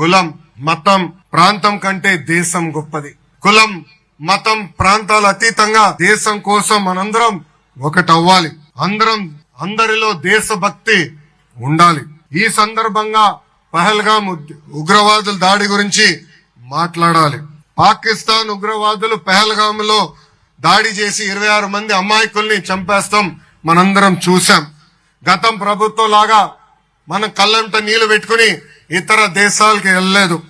కులం మతం ప్రాంతం కంటే దేశం గొప్పది. కులం మతం ప్రాంతాల అతీతంగా దేశం కోసం మనందరం ఒకటవ్వాలి. అందరం అందరిలో దేశభక్తి ఉండాలి. ఈ సందర్భంగా పహల్గాం ఉగ్రవాదుల దాడి గురించి మాట్లాడాలి. పాకిస్తాన్ ఉగ్రవాదులు పహల్గామ్లో దాడి చేసి ఇరవై ఆరు మంది అమాయకుల్ని చంపేస్తాం మనందరం చూసాం గతం ప్రభుత్వం లాగా మనం కళ్ళంట నీళ్ళు పెట్టుకుని ఇతర దేశాలకి వెళ్ళలేదు.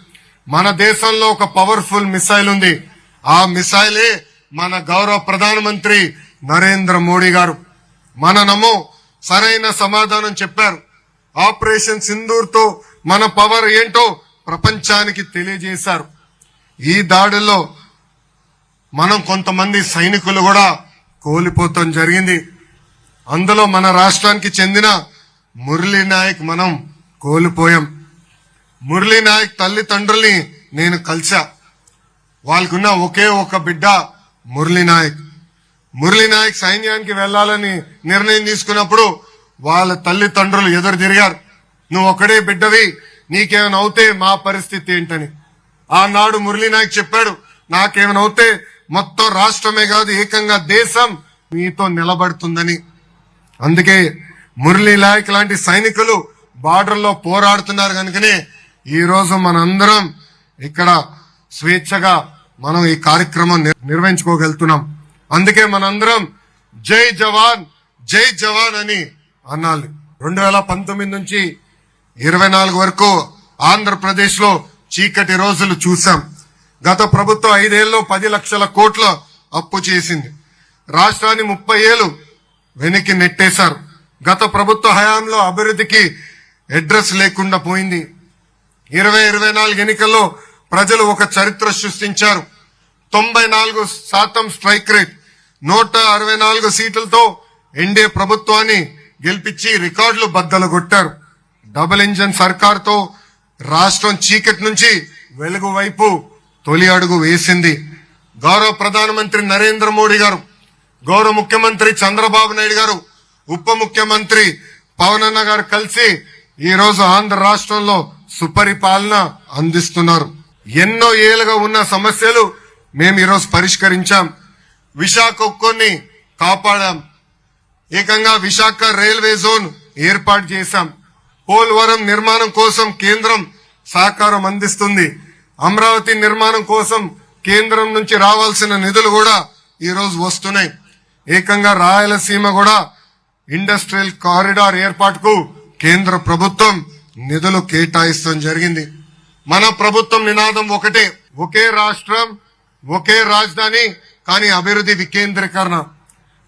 మన దేశంలో ఒక పవర్ఫుల్ మిసైల్ ఉంది. ఆ మిసైలే మన గౌరవ ప్రధానమంత్రి నరేంద్ర మోడీ గారు. మననము సరైన సమాధానం చెప్పారు. ఆపరేషన్ సింధూర్తో మన పవర్ ఏంటో ప్రపంచానికి తెలియజేశారు. ఈ దాడిలో మనం కొంతమంది సైనికులు కూడా కోల్పోతాం జరిగింది. అందులో మన రాష్ట్రానికి చెందిన మురళీ నాయక్ మనం కోల్పోయాం. మురళీ నాయక్ తల్లిదండ్రుల్ని నేను కలిసా వాళ్ళకున్న ఒకే ఒక బిడ్డ మురళీ నాయక్. మురళీ నాయక్ సైన్యానికి వెళ్ళాలని నిర్ణయం తీసుకున్నప్పుడు వాళ్ళ తల్లిదండ్రులు ఎదురు తిరిగారు. నువ్వు ఒకడే బిడ్డవి నీకేమైనా అవుతే మా పరిస్థితి ఏంటని. ఆనాడు మురళీ నాయక్ చెప్పాడు నాకేమైనా అవుతే మొత్తం రాష్ట్రమే కాదు ఏకంగా దేశం మీతో నిలబడుతుందని. అందుకే మురళీ నాయక్ లాంటి సైనికులు బార్డర్లో పోరాడుతున్నారు కనుకనే ఈరోజు మనందరం ఇక్కడ స్వేచ్ఛగా మనం ఈ కార్యక్రమం నిర్వహించుకోగలుగుతున్నాం. అందుకే మనందరం జై జవాన్ జై జవాన్ అని అన్నాలి రెండు వేల పంతొమ్మిది నుంచి ఇరవై నాలుగు వరకు ఆంధ్రప్రదేశ్లో చీకటి రోజులు చూసాం గత ప్రభుత్వం ఐదేళ్ళలో పది లక్షల కోట్ల అప్పు చేసింది. రాష్ట్రాన్ని ముప్పై ఏళ్ళు వెనక్కి నెట్టేశారు. గత ప్రభుత్వ హయాంలో అభివృద్ధికి అడ్రస్ లేకుండా పోయింది. ఇరవై ఇరవై నాలుగు ఎన్నికల్లో ప్రజలు ఒక చరిత్ర సృష్టించారు. తొంభై నాలుగు శాతం స్ట్రైక్ రేట్ నూట అరవై నాలుగు సీట్లతో ఎన్డీఏ ప్రభుత్వాన్ని గెలిపించి రికార్డులు బద్దలు కొట్టారు డబుల్ ఇంజన్ సర్కార్తో రాష్ట్రం చీకటి నుంచి వెలుగు వైపు తొలి అడుగు వేసింది. గౌరవ ప్రధానమంత్రి నరేంద్ర మోడీ గారు గౌరవ ముఖ్యమంత్రి చంద్రబాబు నాయుడు గారు ఉప ముఖ్యమంత్రి పవన్ అన్న గారు కలిసి ఈ రోజు ఆంధ్ర రాష్ట్రంలో సుపరిపాలన అందిస్తున్నారు. ఎన్నో ఏళ్ళుగా ఉన్న సమస్యలు మేము ఈరోజు పరిష్కరించాం. విశాఖ ఉక్కుని కాపాడాం. ఏకంగా విశాఖ రైల్వే జోన్ ఏర్పాటు చేశాం. పోలవరం నిర్మాణం కోసం కేంద్రం సహకారం అందిస్తుంది. అమరావతి నిర్మాణం కోసం కేంద్రం నుంచి రావాల్సిన నిధులు కూడా ఈరోజు వస్తున్నాయి. ఏకంగా రాయలసీమ కూడా ఇండస్ట్రియల్ కారిడార్ ఏర్పాటుకు కేంద్ర ప్రభుత్వం నిధులు కేటాయిస్తాం జరిగింది. మన ప్రభుత్వం నినాదం ఒకటే. ఒకే రాష్ట్రం ఒకే రాజధాని కానీ అభివృద్ధి వికేంద్రీకరణ.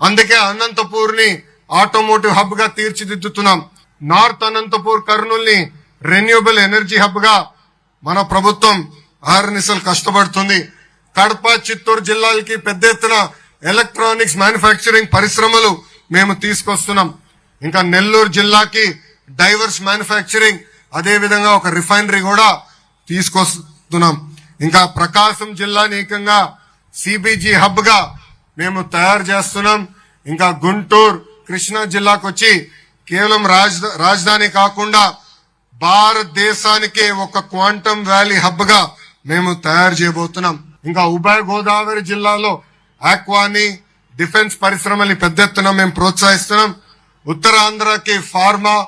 అందుకే అనంతపూర్ని ఆటోమోటివ్ హబ్గా తీర్చిదిద్దుతున్నాం. నార్త్ అనంతపూర్ కర్నూల్ని రెన్యూబుల్ ఎనర్జీ హబ్గా మన ప్రభుత్వం ఆర్నిసలు కష్టపడుతుంది. కడప చిత్తూరు జిల్లాలకి పెద్ద ఎత్తున ఎలక్ట్రానిక్స్ మ్యానుఫ్యాక్చరింగ్ పరిశ్రమలు మేము తీసుకొస్తున్నాం. ఇంకా నెల్లూరు జిల్లాకి డైవర్స్ మ్యానుఫ్యాక్చరింగ్ అదే విధంగా ఒక రిఫైనరీ కూడా తీసుకొస్తున్నాం. ఇంకా ప్రకాశం జిల్లాని ఏకంగా సిబిజీ హబ్గా మేము తయారు చేస్తున్నాం. ఇంకా గుంటూరు కృష్ణా జిల్లాకు వచ్చి కేవలం రాజధాని కాకుండా భారతదేశానికే ఒక క్వాంటమ్ వ్యాలీ హబ్గా మేము తయారు చేయబోతున్నాం. ఇంకా ఉభయ గోదావరి జిల్లాలో ఆక్వాని డిఫెన్స్ పరిశ్రమల్ని పెద్ద ఎత్తున మేము ప్రోత్సహిస్తున్నాం. ఉత్తరాంధ్రకి pharma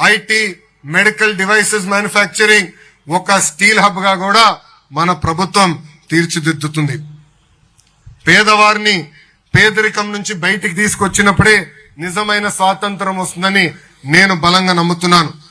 IT medical devices manufacturing ఒక స్టీల్ హబ్గా కూడా మన ప్రభుత్వం తీర్చిదిద్దుతుంది. పేదవారిని పేదరికం నుంచి బయటికి తీసుకొచ్చినప్పుడే నిజమైన స్వాతంత్రం వస్తుందని నేను బలంగా నమ్ముతున్నాను.